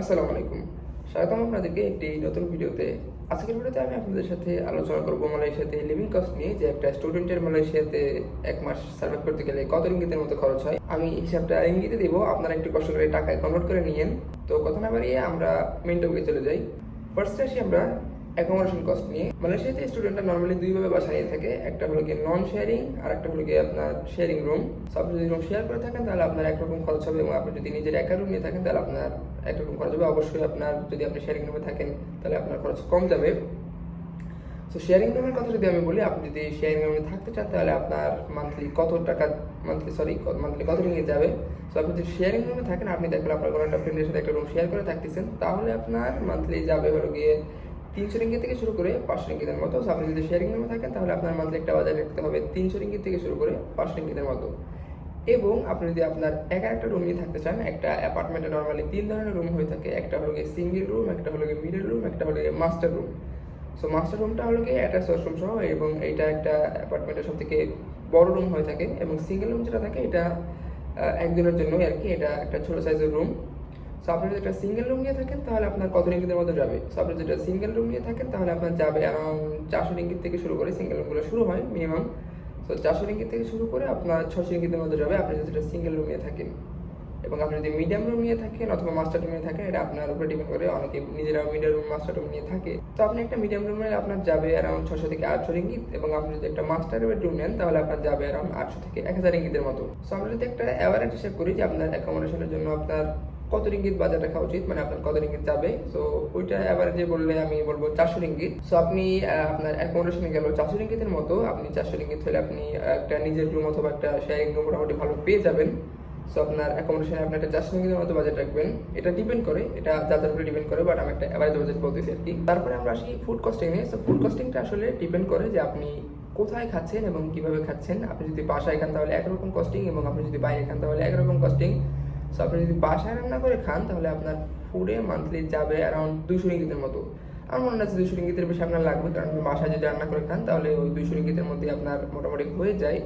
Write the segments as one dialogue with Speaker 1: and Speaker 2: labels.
Speaker 1: আসসালামু আলাইকুম। স্বাগতম আপনাদেরকে একটি নতুন ভিডিওতে। আজকের ভিডিওতে আমি আপনাদের সাথে আলোচনা করব মালয়েশিয়াতে লিভিং কস্ট নিয়ে, যে একটা স্টুডেন্টের মালয়েশিয়াতে এক মাস সার্ভাইভ করতে গেলে কত ইঙ্গিতের মতো খরচ হয়। আমি হিসাবটা ইঙ্গিতে দেবো, আপনারা একটু কষ্ট করে টাকায় কনভার্ট করে নিয়েন। তো কথা না বাড়িয়ে আমরা মেন টপিকে চলে যাই। ফার্স্টে আসি আমরা অ্যাকোমোডেশন কস্ট নিয়ে। মালয়েশিয়াতে স্টুডেন্টরা নর্মালি দুইভাবে বাসা নিয়ে থাকে। একটা হলো গিয়ে নন শেয়ারিং আর একটা হলো গিয়ে আপনার শেয়ারিং রুম সো আপনি যদি রুম শেয়ার করে থাকেন, তাহলে আপনার একরকম খরচ হবে এবং আপনি যদি নিজের একা রুম নিয়ে থাকেন, তাহলে আপনার একরকম খরচ হবে। অবশ্যই আপনার যদি আপনি শেয়ারিং রুমে থাকেন, তাহলে আপনার খরচ কম যাবে। তো শেয়ারিং রুমের কথা যদি আমি বলি, আপনি যদি শেয়ারিং রুমে থাকতে চান, তাহলে আপনার মান্থলি কত টাকা মান্থলি সরি মান্থলি কত রিঙ্গিত যাবে? তো আপনি যদি শেয়ারিং রুমে থাকেন, আপনি দেখবেন আপনার কোনো একটা ফ্রেন্ডের সাথে একটা রুম শেয়ার করে থাকতেছেন, তাহলে আপনার মান্থলি যাবে হলো গিয়ে তিনশো রিঙ্গিত থেকে শুরু করে পাঁচশো রিঙ্গিতের মতো। আপনি যদি শেয়ারিং রুমে থাকেন, তাহলে আপনার মান্থলি একটা বাজার রাখতে হবে। তিনশো রিঙ্গিত থেকে শুরু করে পাঁচশো রিঙ্গিতের মতো। এবং আপনি যদি আপনার একা একটা রুম নিয়ে থাকতে চান, একটা অ্যাপার্টমেন্টে নর্মালি তিন ধরনের রুম হয়ে থাকে। একটা হলো গিয়ে সিঙ্গেল রুম একটা হলো গিয়ে মিডল রুম একটা হলো গিয়ে মাস্টার রুম সো মাস্টার রুমটা হলো গিয়ে অ্যাটাচ ওয়াশরুম সহ, এবং এইটা একটা অ্যাপার্টমেন্টের সব থেকে বড় রুম হয়ে থাকে। এবং সিঙ্গেল রুম যেটা থাকে, এটা একজনের জন্যই আর কি। এটা একটা ছোট সাইজের রুম সো আপনি যদি একটা সিঙ্গেল রুম নিয়ে থাকেন, তাহলে আপনার কত রিঙ্গিতের মধ্যে যাবে? সো আপনি যদি সিঙ্গেল রুম নিয়ে থাকেন, তাহলে আপনার যাবে অ্যারাউন্ড চারশো রিঙ্গিত থেকে শুরু করে সিঙ্গেল রুমগুলো শুরু হয় মিনিমাম সো চারশো রিঙ্গিত থেকে শুরু করে আপনার ছশো রিঙ্গিতের মধ্যে যাবে আপনি যদি একটা সিঙ্গেল রুম নিয়ে থাকেন। এবং আপনি যদি মিডিয়াম রুম নিয়ে থাকেন অথবা মাস্টার রুম নিয়ে থাকেন, এটা আপনার উপরে ডিপেন্ড করে, অনেকে নিজেরা মিডিয়াম রুম মাস্টার রুম নিয়ে থাকে। তো আপনি একটা মিডিয়াম রুমে আপনার যাবে অ্যারাউন্ড ছশো থেকে আটশো রিঙ্গিত এবং আপনি যদি একটা মাস্টার রুম নেন, তাহলে আপনার যাবে অ্যারাউন্ড আটশো থেকে এক হাজার রিঙ্গিতের মতো। সো আমরা যদি একটা অ্যাভারেজ হিসেব করি যে আপনার অ্যাকোমোডেশনের জন্য আপনার কত রিঙ্গিত বাজার রাখা উচিত? মানে আপনার কত রিঙ্গিত যাবে? সো ওইটা অ্যাভারেজে বললে আমি বলব চারশো রিঙ্গিত। সো আপনি আপনার অ্যাকোমোডেশনে গেল চারশো রিঙ্গিতের মতো আপনি চারশো রিঙ্গিত হলে আপনি একটা নিজের রুম অথবা একটা শেয়ারিং রুম মোটামুটি ভালো পেয়ে যাবেন। সো আপনার অ্যাকোমোডেশনে আপনি একটা চারশো রিঙ্গিতের মতো বাজেট রাখবেন। এটা ডিপেন্ড করে, এটা যার যার উপরে ডিপেন্ড করে বাট আমি একটা অ্যাভারেজ বাজেট বলতেছি আর কি। তারপরে আমরা আসি ফুড কস্টিং নিয়ে সো ফুড কস্টিংটা আসলে ডিপেন্ড করে যে আপনি কোথায় খাচ্ছেন এবং কীভাবে খাচ্ছেন। আপনি যদি বাসায় খান তাহলে একরকম কস্টিং এবং আপনি যদি বাইরে খান তাহলে একরকম কস্টিং সো আপনি যদি বাসায় রান্না করে খান, তাহলে আপনার ফুডে মান্থলি যাবে অ্যারাউন্ড দুশো রিঙ্গিতের মতো। আমার মনে হচ্ছে দুশো রিঙ্গিতের বেশি আপনার লাগবে, কারণ বাসায় যদি রান্না করে খান, তাহলে ওই দুশো রিঙ্গিতের মধ্যে আপনার মোটামুটি হয়ে যায়।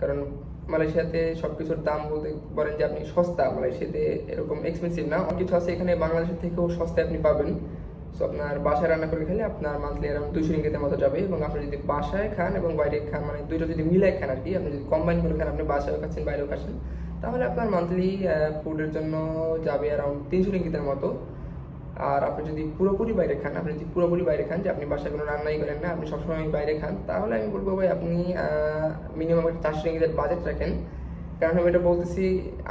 Speaker 1: কারণ মালয়েশিয়াতে সব কিছুর দাম বলতে পারেন যে আপনি সস্তা, মালয়েশিয়াতে এরকম এক্সপেন্সিভ না। অনেক কিছু আছে এখানে বাংলাদেশের থেকেও সস্তায় আপনি পাবেন। সো আপনার বাসায় রান্না করে খেলে আপনার মান্থলি অ্যারাউন্ড দুশো রিঙ্গিতের মতো যাবে। এবং আপনি যদি বাসায় খান এবং বাইরে খান মানে দুটো যদি মিলাই খান আর কি, আপনি যদি কম্বাইন করে খান, আপনি বাসায়ও খাচ্ছেন, বাইরেও খাচ্ছেন তাহলে আপনার মান্থলি ফুডের জন্য যাবে অ্যারাউন্ড তিনশো রিঙ্গিতের মতো। আর আপনি যদি পুরোপুরি বাইরে খান, আপনি যদি পুরোপুরি বাইরে খান, যে আপনি বাসায় কোনো রান্নাই করেন না, আপনি সবসময় বাইরে খান, তাহলে আমি বলব ভাই আপনি মিনিমাম একটা চারশো রিঙ্গিতের বাজেট রাখেন। কারণ আমি এটা বলতেছি,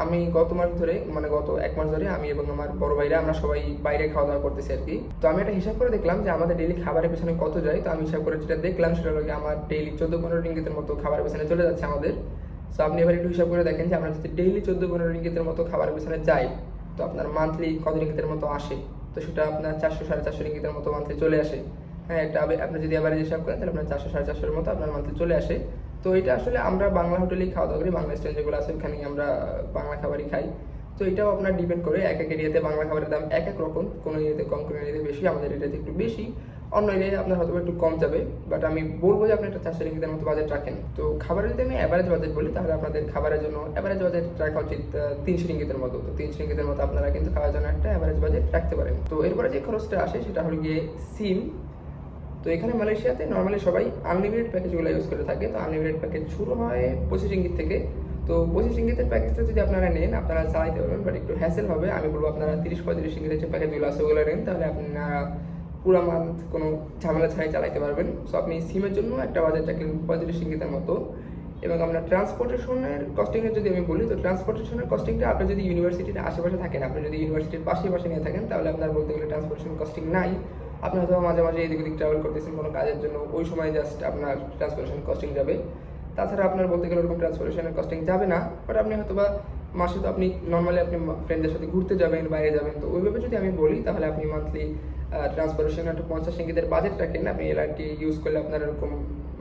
Speaker 1: আমি গত মাস ধরে মানে গত এক মাস ধরে আমি এবং আমার বড় ভাইরা আমরা সবাই বাইরে খাওয়া দাওয়া করতেছি আর কি। তো আমি এটা হিসাব করে দেখলাম যে আমাদের ডেইলি খাবারের পেছনে কত যায়। তো আমি হিসাব করে যেটা দেখলাম সেটা হলো আমার ডেইলি চোদ্দ পনেরো রিঙ্গিতের মতো খাবারের পেছনে চলে যাচ্ছে আমাদের। সো আপনি এবার একটু হিসাব করে দেখেন যে আমরা যদি ডেইলি চোদ্দ পনেরো রিঙ্গিতের মতো খাবার পেছনে যাই তো আপনার মান্থলি কত রিঙ্গিতের মতো আসে? তো সেটা আপনার চারশো, সাড়ে চারশো রিঙ্গিতের মতো মান্থলি চলে আসে। হ্যাঁ আবে- আপনি যদি আবার হিসাব করেন, তাহলে আপনার চারশো, সাড়ে চারশোর মতো আপনার মান্থলি চলে আসে। তো এটা আসলে আমরা বাংলা হোটেলেই খাওয়া দাওয়া করি, বাংলা রেস্টুরেন্ট যেগুলো আছে, ওখানেই আমরা বাংলা খাবারই খাই। তো এটাও আপনার ডিপেন্ড করে এক এক এরিয়াতে বাংলা খাবারের দাম এক এক রকম, কোনো এরিয়াতে কম, কোনো এরিয়াতে বেশি, আমাদের এরিয়াতে একটু বেশি। এরিয়ায় আপনার হয়তো একটু কম যাবে বাট আমি বলব যে আপনি একটা চারশো রিঙ্গিতের মতো বাজেট রাখেন। তো খাবারের যদি আমি অ্যাভারেজ বাজেট বলি, তাহলে আপনাদের খাবারের জন্য অ্যাভারেজ বাজেট রাখা উচিত তিনশো রিঙ্গিতের মতো। তো তিনশো রিঙ্গিতের মতো আপনারা কিন্তু খাওয়ার জন্য একটা অ্যাভারেজ বাজেট রাখতে পারেন। তো এরপরে যে খরচটা আসে, সেটা হলো গিয়ে সিম। তো এখানে মালয়েশিয়াতে নর্মালি সবাই আনলিমিটেড প্যাকেজগুলো ইউজ করে থাকে। তো আনলিমিটেড প্যাকেজ শুরু হয় পঁচিশ ইঙ্গিত থেকে। তো পঁচিশ ইঙ্গিতের প্যাকেজটা যদি আপনারা নেন, আপনারা চালাইতে পারবেন বাট একটু হ্যাসেল হবে। আমি বলব আপনারা তিরিশ পঁয়ত্রিশ ইঙ্গিতের যে প্যাকেজগুলো আছে, ওগুলো নেন, তাহলে আপনারা পুরো মান্থ কোনো ঝামেলা ছাড়াই চালাইতে পারবেন। সো আপনি সিমের জন্য একটা বাজেট রাখেন পঁয়ত্রিশ ইঙ্গিতের মতো। এবং আমরা ট্রান্সপোর্টেশনের কস্টিংয়ের যদি আমি বলি, তো ট্রান্সপোর্টেশনের কস্টিংটা আপনি যদি ইউনিভার্সিটির আশেপাশে থাকেন, আপনি যদি ইউনিভার্সিটির পাশে পাশে নিয়ে থাকেন, তাহলে আপনার বলতে গেলে ট্রান্সপোর্টেশন কস্টিং নাই। আপনি হয়তো মাঝে মাঝে এদিক ওদিক ট্রাভেল করতেছেন কোনো কাজের জন্য, ওই সময় জাস্ট আপনার ট্রান্সপোর্টেশন কস্টিং যাবে। তাছাড়া আপনার বলতে গেলে ওরকম ট্রান্সপোর্টেশনের কস্টিং যাবে না বাট আপনি হয়তো বা মাসে তো আপনি নর্মালি আপনি ফ্রেন্ডদের সাথে ঘুরতে যাবেন, বাইরে যাবেন। তো ওইভাবে যদি আমি বলি, তাহলে আপনি মান্থলি ট্রান্সপোর্টেশন একটা পঞ্চাশ ইঙ্গিতের বাজেট রাখেন আপনি এলআরটি ইউজ করলে আপনার এরকম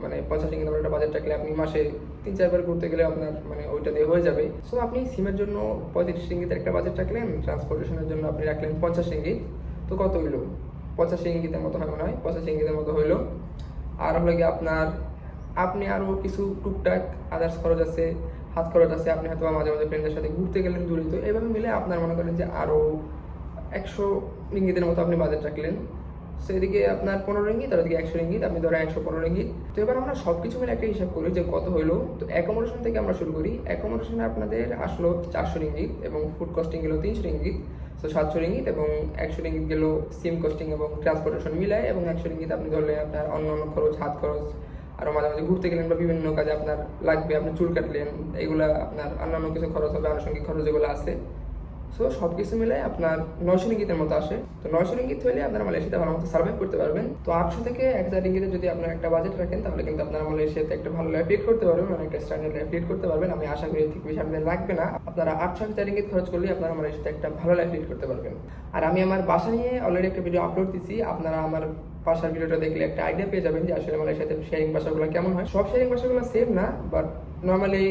Speaker 1: মানে পঞ্চাশ ইঙ্গিতের একটা বাজেট রাখলে আপনি মাসে তিন চারবার ঘুরতে গেলে আপনার মানে ওইটা দিয়ে হয়ে যাবে। সো আপনি সিমের জন্য পঁয়ত্রিশ ইঙ্গিতের একটা বাজেট রাখলেন ট্রান্সপোর্টেশনের জন্য আপনি রাখলেন পঞ্চাশ ইঙ্গিত। তো কত হইল? পঁচাশি ইঙ্গিতের মতো হয় মনে হয়, পঁচাশি ইঙ্গিতের মতো হইল। আর হলো গিয়ে আপনার, আপনি আরও কিছু টুকটাক আদার্স খরচ আছে, হাত খরচ আছে, আপনি হয়তো মাঝে মাঝে ফ্রেন্ডের সাথে ঘুরতে গেলেন দূরে। তো এভাবে মিলে আপনার মনে করেন যে আরও একশো রিঙ্গিতের মতো আপনি বাজেট রাখলেন। সো এদিকে আপনার পনেরো রিঙ্গিত, আর এদিকে একশো রিঙ্গিত, আপনি ধরেন একশো পনেরো রিঙ্গিত। তো এবার আমরা সব কিছু মিলে একটা হিসাব করি যে কত হলো তো অ্যাকোমোডেশন থেকে আমরা শুরু করি। অ্যাকোমোডেশনে আপনাদের আসলো চারশো রিঙ্গিত এবং ফুড কস্টিং গেলো তিনশো রিঙ্গিত। তো সাতশো রিঙ্গিত এবং একশো রিঙ্গিত গেলো সিম কস্টিং এবং ট্রান্সপোর্টেশন মিলায় এবং একশো রিঙ্গিত আপনি ধরলে আপনার অন্য অন্য খরচ, হাত খরচ আরও মাঝে মাঝে ঘুরতে গেলেন বা বিভিন্ন কাজে আপনার লাগবে, আপনি চুল কাটলেন, এগুলো আপনার অন্যান্য কিছু খরচ হবে, আনুষঙ্গিক খরচ যেগুলো আছে। সো সব কিছু মিলে আপনার নয়শো রিঙ্গিতের মতো আসে। তো নয়শো রিঙ্গিত হলে আপনারা মালয়েশিয়াতে ভালো মতো সার্ভাইভ করতে পারবেন। তো আটশো থেকে এক হাজার রিঙ্গিতে যদি আপনার একটা বাজেট রাখেন, তাহলে কিন্তু আপনারা মালয়েশিয়াতে একটা ভালো লাইফ লিড করতে পারবেন মানে একটা স্ট্যান্ডার্ড লাইফ লিড করতে পারবেন। আমি আশা করি ঠিক বেশি আপনাদের লাগবে না। আপনারা আটশো হাজার রিঙ্গিত খরচ করলে আপনারা মালয়েশিয়াতে একটা ভালো লাইফ লিড করতে পারবেন। আর আমি আমার বাসা নিয়ে অলরেডি একটা ভিডিও আপলোড দিচ্ছি আপনারা আমার বাসার ভিডিওটা দেখলে একটা আইডিয়া পেয়ে যাবেন যে আসলে মালয়েশিয়াতে শেয়ারিং বাসাগুলো কেমন হয়। সব শেয়ারিং বাসাগুলো সেম না বাট নর্মালি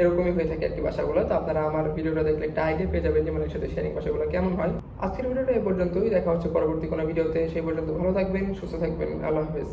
Speaker 1: এরকমই হয়ে থাকে আর কি বাসাগুলো তো আপনারা আমার ভিডিওটা দেখলে একটা আইডিয়া পেয়ে যাবেন যে মালয়েশিয়াতে শেয়ারিং বাসাগুলো কেমন হয়। আজকের ভিডিওটা এই পর্যন্তই। দেখা হচ্ছে পরবর্তী কোনো ভিডিওতে। সেই পর্যন্ত ভালো থাকবেন, সুস্থ থাকবেন। আল্লাহ হাফেজ।